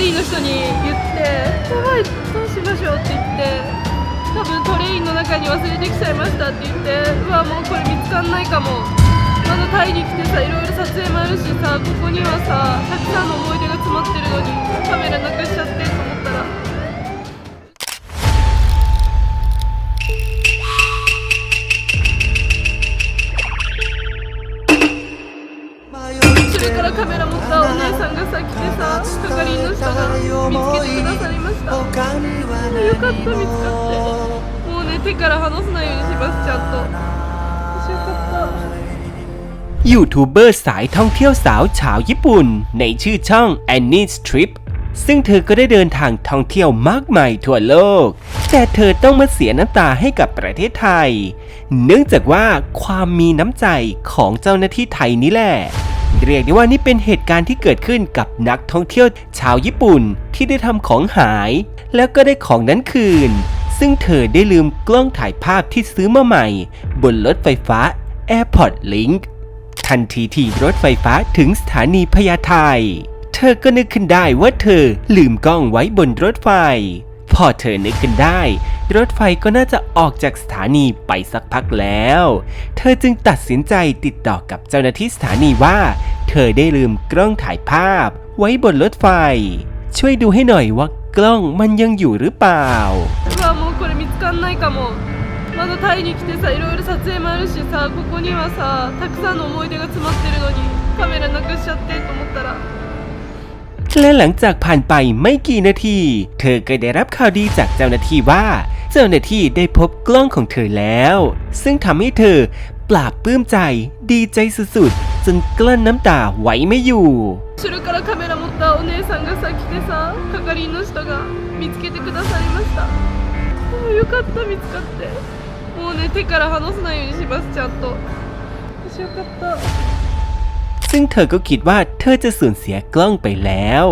リーの人に言って「やばいどうしましょう」って言って多分トレインの中に忘れてきちゃいましたって言ってうわもうこれ見つかんないかもまだタイに来てさいろいろ撮影もあるしさここにはさたくさんの思い出が詰まってるのにカメラなくしかってもうね手から離さないようにしますちゃんとよかった ยูทูบเบอร์สายท่องเที่ยวสาวชาวญี่ปุ่น ในชื่อช่อง Annie's Trip ซึ่งเธอก็ได้เดินทางท่องเที่ยวมากมายทั่วโลก แต่เธอต้องมาเสียน้ำตาให้กับประเทศไทย เนื่องจากว่าความมีน้ำใจของเจ้าหน้าที่ไทยนี่แหละ เรียกได้ว่านี่เป็นเหตุการณ์ที่เกิดขึ้นกับนักท่องเที่ยวชาวญี่ปุ่นที่ได้ทำของหาย แล้วก็ได้ของนั้นคืน ซึ่งเธอได้ลืมกล้องถ่ายภาพที่ซื้อมาใหม่ บนรถไฟฟ้า Airport Link ทันทีที่รถไฟฟ้าถึงสถานีพญาไทเธอก็นึกขึ้นได้ว่าเธอลืมกล้องไว้บนรถไฟ พอเธอนึกขึ้นได้ รถไฟก็น่าจะออกจากสถานีไปสักพักแล้ว เธอจึงตัดสินใจติดต่อกับเจ้าหน้าที่สถานีว่า เธอได้ลืมกล้องถ่ายภาพ ไว้บนรถไฟ ช่วยดูให้หน่อยว่า กล้องมันยังอยู่หรือเปล่า うわもうこれ見つかんないかもまだタイに来てさいろいろ撮影もあるしさここにはさたくさんの思い出が詰まってるのにカメラなくしちゃってと思ったら และหลังจากผ่านไปไม่กี่นาที เธอก็ได้รับข่าวดีจากเจ้าหน้าที่ว่า เจ้าหน้าที่ได้พบกล้องของเธอแล้ว ซึ่งทำให้เธอปราบปลื้มใจ ดีใจสุดๆ จนกลั้นน้ำตาไว้ไม่อยู่ 後ろからカメラ持ったお姉さんがさ来てさ係員の人が見つけてくださりましたもうよかった見つかってもうね手から離さないようにしますちゃんと私よかった ซึ่งเธอก็คิดว่าเธอจะสูญเสียกล้องไปแล้ว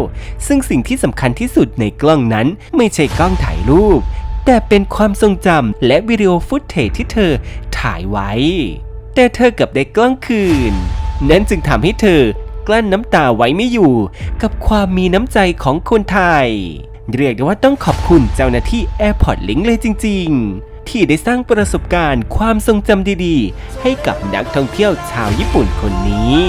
ซึ่งสิ่งที่สำคัญที่สุดในกล้องนั้นไม่ใช่กล้องถ่ายรูป แต่เป็นความทรงจำและวิดีโอฟุตเทจที่เธอถ่ายไว้ แต่เธอกลับได้กล้องคืน นั่นจึงทำให้เธอกลั้นน้ำตาไว้ไม่อยู่ กับความมีน้ำใจของคนไทย เรียกได้ว่าต้องขอบคุณเจ้าหน้าที่ Airport Link เลยจริง ๆ ที่ได้สร้างประสบการณ์ความทรงจำดีๆ ให้กับนักท่องเที่ยวชาวญี่ปุ่นคนนี้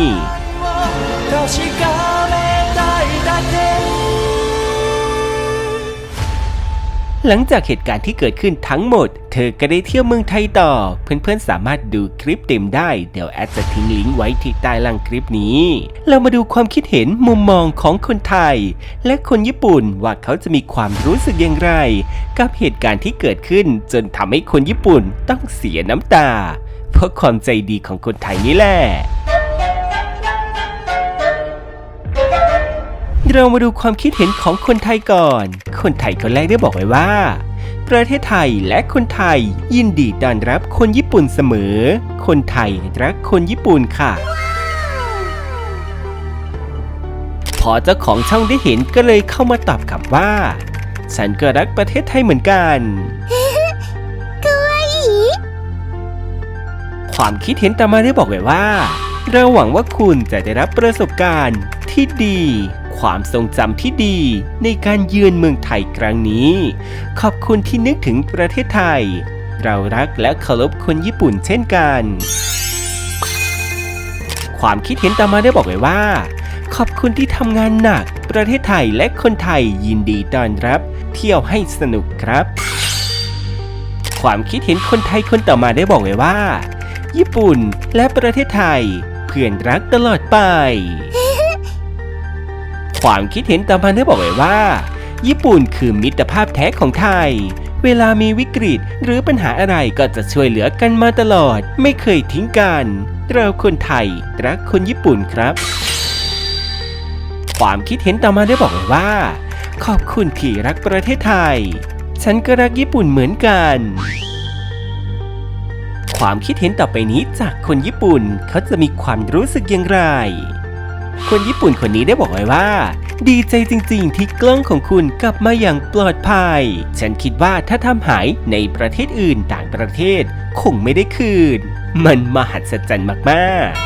หลังจากเหตุการณ์ที่เกิดขึ้นทั้งหมด เธอก็ได้เที่ยวเมืองไทยต่อ เพื่อนๆสามารถดูคลิปเต็มได้ เดี๋ยวแอดจะทิ้งลิงก์ไว้ที่ใต้ล่างคลิปนี้ เรามาดูความคิดเห็นมุมมองของคนไทย และคนญี่ปุ่นว่าเขาจะมีความรู้สึกอย่างไร กับเหตุการณ์ที่เกิดขึ้น จนทำให้คนญี่ปุ่นต้องเสียน้ำตา เพราะความใจดีของคนไทยนี่แหละ เรามาดูความคิดเห็นของคนไทยก่อน คนไทยคนแรกได้บอกไว้ว่า ประเทศไทยและคนไทยยินดีต้อนรับคนญี่ปุ่นเสมอ คนไทยรักคนญี่ปุ่นค่ะ พอเจ้าของช่องได้เห็นก็เลยเข้ามาตอบกลับว่า ฉันก็รักประเทศไทยเหมือนกันความคิดเห็นตามมาได้บอกไว้ว่า เราหวังว่าคุณจะได้รับประสบการณ์ที่ดี ความทรงจำที่ดีในการเยือนเมืองไทยครั้งนี้ ขอบคุณที่นึกถึงประเทศไทย เรารักและเคารพคนญี่ปุ่นเช่นกัน ความคิดเห็นตามมาได้บอกไว้ว่า ขอบคุณที่ทำงานหนัก ประเทศไทยและคนไทยยินดีต้อนรับ เที่ยวให้สนุกครับ ความคิดเห็นคนไทยคนต่อมาได้บอกไว้ว่า ญี่ปุ่นและประเทศไทย เพื่อนรักตลอดไป ความคิดเห็นต่อมาได้บอกไว้ว่า ญี่ปุ่นคือมิตรภาพแท้ของไทย เวลามีวิกฤตหรือปัญหาอะไรก็จะช่วยเหลือกันมาตลอด ไม่เคยทิ้งกันเราคนไทยรักคนญี่ปุ่นครับ ความคิดเห็นต่อมาได้บอกไว้ว่า ขอบคุณที่รักประเทศไทย ฉันก็รักญี่ปุ่นเหมือนกันความคิดเห็นต่อไปนี้จากคนญี่ปุ่นเขาจะมีความรู้สึกอย่างไร คนญี่ปุ่นคนนี้ได้บอกไว้ว่า ดีใจจริงๆ ที่กล้องของคุณกลับมาอย่างปลอดภัย ฉันคิดว่าถ้าทำหายในประเทศอื่นต่างประเทศ คงไม่ได้คืน มันมหัศจรรย์มากๆ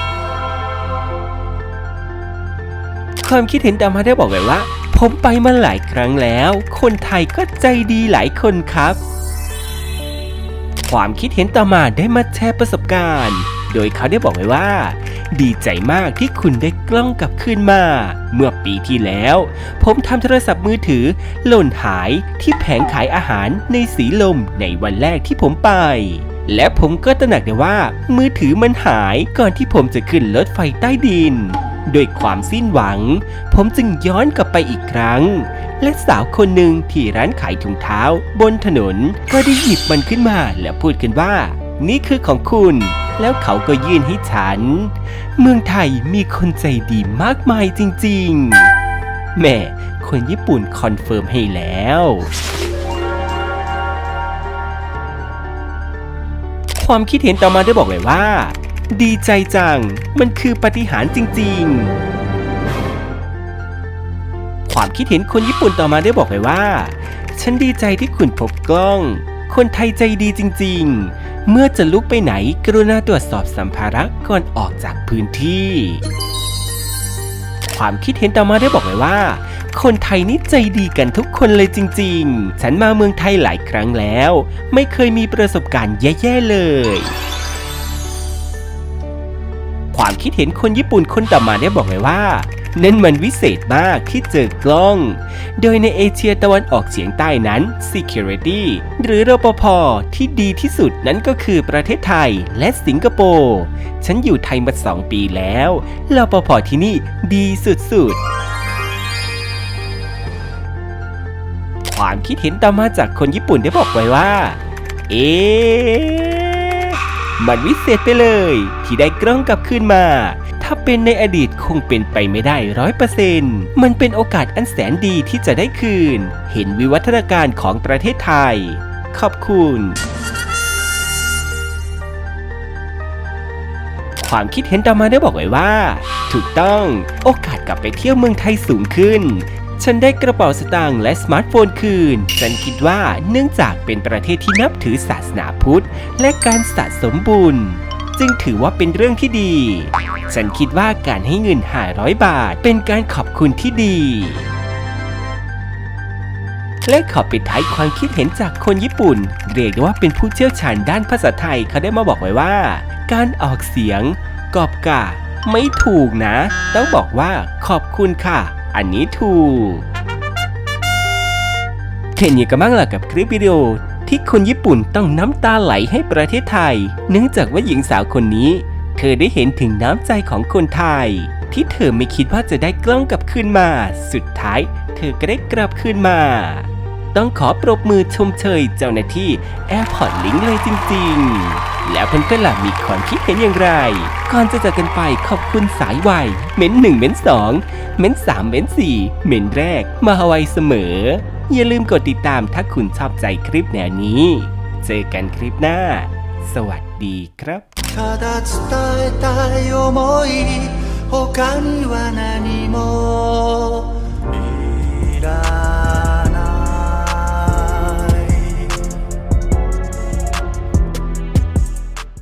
ความคิดเห็นตามาได้บอกไว้ว่า ผมไปมาหลายครั้งแล้ว คนไทยก็ใจดีหลายคนครับ ความคิดเห็นต่อมาได้มาแชร์ประสบการณ์ โดยเขาได้บอกไว้ว่า ดีใจมากที่คุณได้กล้องกลับคืนมา เมื่อปีที่แล้ว ผมทำโทรศัพท์มือถือ หล่นหายที่แผงขายอาหารในสีลมในวันแรกที่ผมไป และผมก็ตระหนักได้ว่า มือถือมันหายก่อนที่ผมจะขึ้นรถไฟใต้ดินด้วยความสิ้นหวัง ผมจึงย้อนกลับไปอีกครั้ง และสาวคนหนึ่งที่ร้านขายถุงเท้า บนถนนก็ได้หยิบมันขึ้นมาแล้วพูดกันว่า นี่คือของคุณ แล้วเขาก็ยื่นให้ฉัน เมืองไทยมีคนใจดีมากมายจริงๆ แม่คนญี่ปุ่นคอนเฟิร์มให้แล้ว ความคิดเห็นต่อมาได้บอกเลยว่า ดีใจจัง มันคือปฏิหารจริง ๆ ความคิดเห็นคนญี่ปุ่นต่อมาได้บอกเลยว่า ฉันดีใจที่คุณพบกล้อง คนไทยใจดีจริง ๆ เมื่อจะลุกไปไหนกรุณาตรวจสอบสัมภาระก่อนออกจากพื้นที่ ความคิดเห็นต่อมาได้บอกเลยว่า คนไทยนี่ใจดีกันทุกคนเลยจริง ๆ ฉันมาเมืองไทยหลายครั้งแล้ว ไม่เคยมีประสบการณ์แย่ๆเลยความคิดเห็นคนญี่ปุ่นคนต่อมาได้บอกเลยว่า นั่นมันวิเศษมากที่เจอกล้อง โดยในเอเชียตะวันออกเฉียงใต้นั้น Security หรือรปภที่ดีที่สุดนั้นก็คือประเทศไทยและสิงคโปร์ ฉันอยู่ไทยมาสองปีแล้วรปภที่นี่ดีสุดๆความคิดเห็นต่อมาจากคนญี่ปุ่นได้บอกไว้ว่า เอ๊ะมันวิเศษไปเลย ที่ได้กล้องกลับคืนมา ถ้าเป็นในอดีตคงเป็นไปไม่ได้ร้อยเปอร์เซ็นต์มันเป็นโอกาสอันแสนดีที่จะได้คืน เห็นวิวัฒนาการของประเทศไทย ขอบคุณ ความคิดเห็นต่อมาได้บอกไว้ว่า ถูกต้องโอกาสกลับไปเที่ยวเมืองไทยสูงขึ้นฉันได้กระเป๋าสตางค์และสมาร์ทโฟนคืน ฉันคิดว่าเนื่องจากเป็นประเทศที่นับถือศาสนาพุทธ และการสะสมบุญ จึงถือว่าเป็นเรื่องที่ดี ฉันคิดว่าการให้เงิน500บาท เป็นการขอบคุณที่ดี และขอปิดท้ายความคิดเห็นจากคนญี่ปุ่น เรียกได้ว่าเป็นผู้เชี่ยวชาญด้านภาษาไทยเขาได้มาบอกไว้ว่า การออกเสียง กอบกาไม่ถูกนะ ต้องบอกว่าขอบคุณค่ะ อันนี้ถูกเคนยังกันบ้างล่ะกับคลิปวิดีโอ ที่คนญี่ปุ่นต้องน้ำตาไหลให้ประเทศไทย เนื่องจากว่าหญิงสาวคนนี้ เธอได้เห็นถึงน้ำใจของคนไทย ที่เธอไม่คิดว่าจะได้กล้องกลับคืนมา สุดท้าย เธอก็ได้กลับคืนมา ต้องขอปรบมือชมเชยเจ้าหน้าที่ Airport Link เลยจริง ๆ แล้วเพื่อนๆล่ะมีความคิดเห็นอย่างไร ก่อนจะจากกันไปขอบคุณสายไวเม้นหนึ่งเม้นสองเม้นสามเม้นสี่เม้นแรก มาไวเสมออย่าลืมกดติดตามถ้าคุณชอบใจคลิปแนวนี้ เจอกันคลิปหน้า สวัสดีครับただ伝えたい思い他には何もいらない